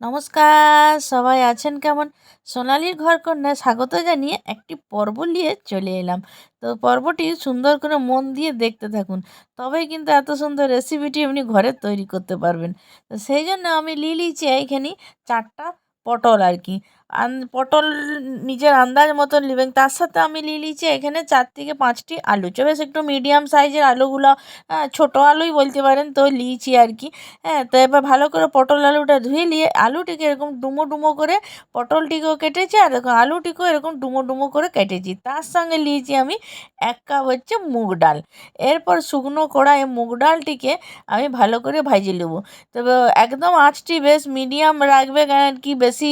নমস্কার, সবাই আছেন কেমন? সোনালির ঘর কন্যা স্বাগত জানিয়ে একটি পর্ব নিয়ে চলে এলাম। তো পর্বটি সুন্দর করে মন দিয়ে দেখতে থাকুন, তবেই কিন্তু এত সুন্দর রেসিপিটি আপনি ঘরে তৈরি করতে পারবেন। তো সেই জন্য আমি লিলি নিয়েছি এইখানে চারটা পটল আর কি। পটল নিজের আন্দাজ মতন নেবেন। তার সাথে আমি নিয়ে নিয়েছি এখানে চার থেকে পাঁচটি আলু। বেশ একটু মিডিয়াম সাইজের আলুগুলো ছোটো আলুই বলতে পারেন, তো নিয়েছি আর কি। হ্যাঁ তো এবার ভালো করে পটল আলুটা ধুয়ে নিয়ে আলুটিকে এরকম ডুমো ডুমো করে পটলটিকেও কেটেছি আর দেখুন আলুটিকেও এরকম ডুমো ডুমো করে কেটেছি। তার সঙ্গে নিয়েছি আমি এক কাপ হচ্ছে মুগ ডাল। এরপর শুকনো কড়াই মুগ ডালটিকে আমি ভালো করে ভাজে নেব। তবে একদম আঁচটি বেশ মিডিয়াম রাখবে, কারণ কি বেশি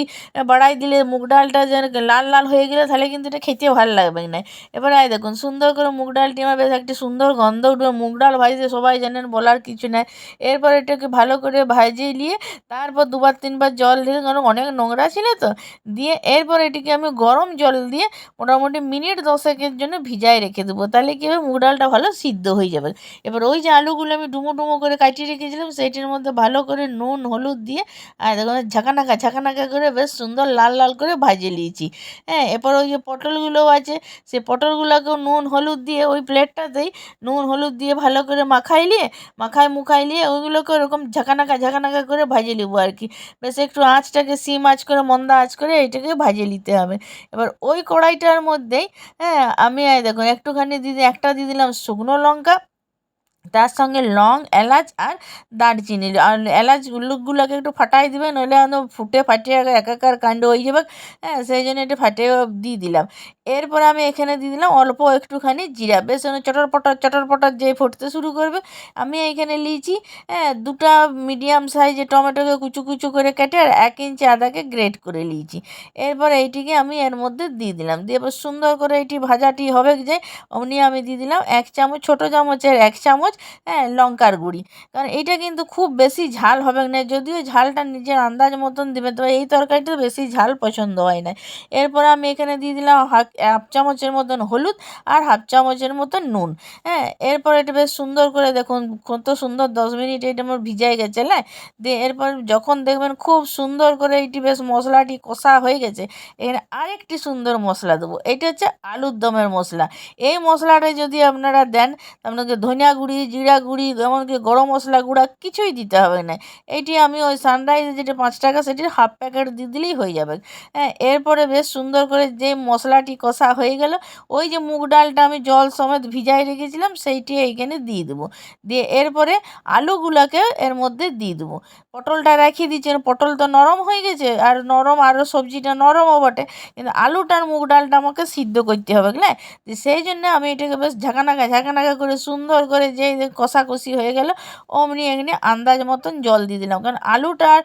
বাড়াই দিলে মুগ ডালটা যেন লাল লাল হয়ে গেলে তাহলে কিন্তু এটা খেতে ভালো লাগবে না। এবার আয় দেখুন, সুন্দর করে মুগ ডালটি আমার বেশ একটি সুন্দর গন্ধ উঠবে। মুগ ডাল ভাজতে সবাই জানেন বলার কিছু নাই। এরপর এটাকে ভালো করে ভাজিয়ে নিয়ে তারপর দুবার তিনবার জল দিয়ে কারণ অনেক নোংরা ছিল তো, দিয়ে এরপর এটিকে আমি গরম জল দিয়ে মোটামুটি মিনিট দশেকের জন্য ভিজায় রেখে দেবো। তাহলে কী হবে? মুগ ডালটা ভালো সিদ্ধ হয়ে যাবে। এবার ওই যে আলুগুলো আমি ডুমো ডুমো করে কাটিয়ে রেখেছিলাম সেইটির মধ্যে ভালো করে নুন, হলুদ দিয়ে আর দেখুন, ঝাঁকানাকা ঝাঁকানাকা করে বেশ সুন্দর লাল লাল করে ভাজে নিয়েছি। হ্যাঁ এরপর ওই যে পটলগুলোও আছে, সে পটলগুলোকেও নুন, হলুদ দিয়ে ওই প্লেটটাতেই নুন, হলুদ দিয়ে ভালো করে মাখাই নিয়ে মাখায় মুখাই নিয়ে ওইগুলোকে ওরকম ঝাঁকানাকা ঝাঁকানাকা করে ভাজে নেব আর কি। বেশ একটু আঁচটাকে সিম আঁচ করে, মন্দা আঁচ করে এইটাকে ভাজে নিতে হবে। এবার ওই কড়াইটার মধ্যেই হ্যাঁ আমি দেখুন একটুখানি দিদি একটা দিয়ে দিলাম শুকনো লঙ্কা তার সঙ্গে লং এলাচ আর দারচিনি। আর এলাচ গুলোকে একটু ফাটাই দেবেন নইলে একদম ফুটে ফাটিয়ে একাকার কাণ্ড হয়ে যাবে। হ্যাঁ সেই জন্য একটু ফাটিয়ে দিয়ে দিলাম। এরপর আমি এখানে দিয়ে দিলাম অল্প একটুখানি জিরা। বেশ চটর পটর চটর পটর যে ফুটতে শুরু করবে, আমি এইখানে লিয়েছি হ্যাঁ দুটা মিডিয়াম সাইজে টমেটোকে কুচু কুচু করে কেটে আর এক ইঞ্চি আদাকে গ্রেট করে নিয়েছি এরপর এইটিকে আমি এর মধ্যে দিয়ে দিলাম। দিয়ে এবার সুন্দর করে এটি ভাজাটি হবে যে, অমনি আমি দিয়ে দিলাম এক চামচ, ছোটো চামচের এক চামচ হ্যাঁ লঙ্কার গুঁড়ি। কারণ এইটা কিন্তু খুব বেশি ঝাল হবে না, যদিও ঝালটা নিজের আন্দাজ মতন দেবে, তবে এই তরকারিটা বেশি ঝাল পছন্দ হয় না। এরপর আমি এখানে দিয়ে দিলাম হাফ চামচের মতন হলুদ আর হাফ চামচের মতন নুন হ্যাঁ। এরপর এটা বেশ সুন্দর করে দেখুন, কত সুন্দর দশ মিনিট এটা আমার ভিজাই গেছে হ্যাঁ। দিয়ে এরপর যখন দেখবেন খুব সুন্দর করে এইটি বেশ মশলাটি কষা হয়ে গেছে এখানে আরেকটি সুন্দর মশলা দেবো। এটা হচ্ছে আলুর দমের মশলা। এই মশলাটা যদি আপনারা দেন, আপনাকে ধনিয়া গুঁড়ি জিরা গুঁড়ি এমনকি গরম মশলা গুঁড়া, কিছুই দিতে হবে না। এটি আমি ওই সানরাইজে যেটা পাঁচ টাকা, সেটির হাফ প্যাকেট দিয়ে দিলেই হয়ে যাবে। হ্যাঁ এরপরে বেশ সুন্দর করে যে মশলাটি কষা হয়ে গেল, ওই যে মুগ ডালটা আমি জল সমেত ভিজাই রেখেছিলাম, সেইটি এইখানে দিয়ে দেবো। দিয়ে এরপরে আলুগুলোকে এর মধ্যে দিয়ে দেবো। পটলটা রেখে দিচ্ছেন পটল তো নরম হয়ে গেছে, আর নরম আরও সবজিটা নরমও বটে, কিন্তু আলুটার মুগ ডালটা আমাকে সিদ্ধ করতে হবে হ্যাঁ সেই জন্য আমি এটাকে বেশ ঝাঁকানাকা ঝাঁকানাকা করে সুন্দর করে যে কষাকষি হয়ে গেল। অমনি এমনি আন্দাজ মতন জল দিয়ে দিলাম। কারণ আলুটা আর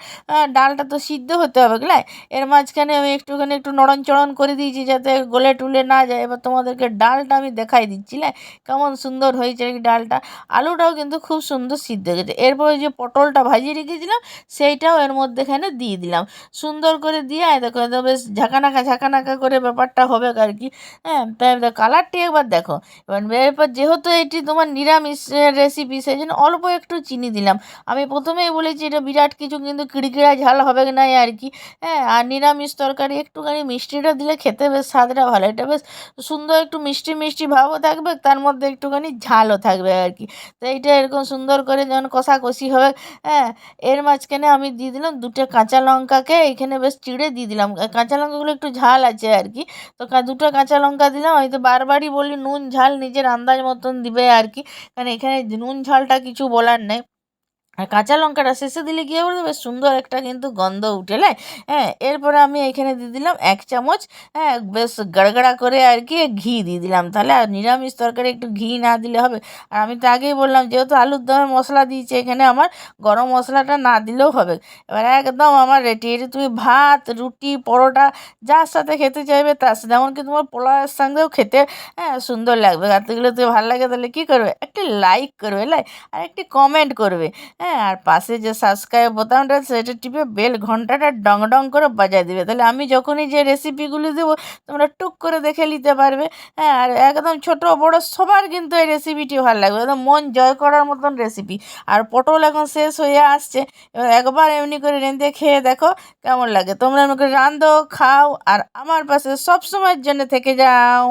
ডালটা তো সিদ্ধ হতে হবে বুঝলে? এর মাঝখানে আমি একটুখানি একটু নড়ন চড়ন করে দিয়েছি যাতে গলে টুলে না যায়। এবার তোমাদেরকে ডালটা আমি দেখাই দিচ্ছি না কেমন সুন্দর হয়েছে ডালটা। আলুটাও কিন্তু খুব সুন্দর সিদ্ধ হয়ে গেছে। এরপরে যে পটলটা ভাজিয়ে রেখেছিলাম, সেইটাও এর মধ্যেখানে দিয়ে দিলাম। সুন্দর করে দিয়ে দেখো বেশ ঝাঁকানাকা ঝাঁকানাকা করে ব্যাপারটা হবে আর কি। হ্যাঁ কালারটি একবার দেখো। এবার এরপর যেহেতু এটি তোমার নিরামিষ রেসিপি সেই জন্য অল্প একটু চিনি দিলাম। আমি প্রথমেই বলেছি, এটা বিরাট কিছু কিন্তু কিড়কিড়া ঝাল হবে না আর কি। হ্যাঁ আর নিরামিষ তরকারি একটুখানি মিষ্টিটা দিলে খেতে বেশ, স্বাদটা ভালো। এটা বেশ সুন্দর একটু মিষ্টি মিষ্টি ভাবও থাকবে, তার মধ্যে একটুখানি ঝালও থাকবে আর কি। তো এইটা এরকম সুন্দর করে যখন কষাকষি হবে হ্যাঁ এর মাঝখানে আমি দিয়ে দিলাম দুটো কাঁচা লঙ্কাকে, এখানে বেশ চিড়ে দিয়ে দিলাম। কাঁচা লঙ্কাগুলো একটু ঝাল আছে আর কি। তো দুটো কাঁচা লঙ্কা দিলাম হয়তো বারবারই বলি, নুন, ঝাল নিজের আন্দাজ মতন দিবে আর কি। কারণ এখানে নুন ঝালটা কিছু বলার নেই। আর কাঁচা লঙ্কাটা শেষে দিলে কী হবে? বেশ সুন্দর একটা কিন্তু গন্ধ উঠে লাই হ্যাঁ এরপরে আমি এখানে দিয়ে দিলাম এক চামচ হ্যাঁ বেশ গড়গড়া করে আর কি ঘি দিয়ে দিলাম। তাহলে আর নিরামিষ তরকারি একটু ঘি না দিলে হবে। আর আমি তো আগেই বললাম, যেহেতু আলুর দমের মশলা দিয়েছি এখানে আমার, গরম মশলাটা না দিলেও হবে। এবার একদম আমার রেডি এটি তুমি ভাত, রুটি, পরোটা, যার সাথে খেতে চাইবে তার সাথে। এমনকি তোমার পোলাওয়ের সঙ্গেও খেতে হ্যাঁ সুন্দর লাগবে। আর তুমি ভালো লাগে তাহলে কী করবে? একটি লাইক করবে লাই আর একটি কমেন্ট করবে হ্যাঁ হ্যাঁ আর পাশে যে সাবস্ক্রাইব বোতামটা সেটা টিপে বেল ঘন্টাটা ডং ডং করে বাজায় দিবে। তাহলে আমি যখনই যে রেসিপিগুলি দেবো, তোমরা টুক করে দেখে নিতে পারবে। হ্যাঁ আর একদম ছোট বড় সবার কিন্তু এই রেসিপিটি ভালো লাগবে। একদম মন জয় করার মতন রেসিপি আর পটল এখন শেষ হয়ে আসছে। এবার একবার এমনি করে রেঁধে খেয়ে দেখো কেমন লাগে। তোমরা এমনি করে রাঁধো, খাও, আর আমার পাশে সব সময়ের জন্য থেকে যাও।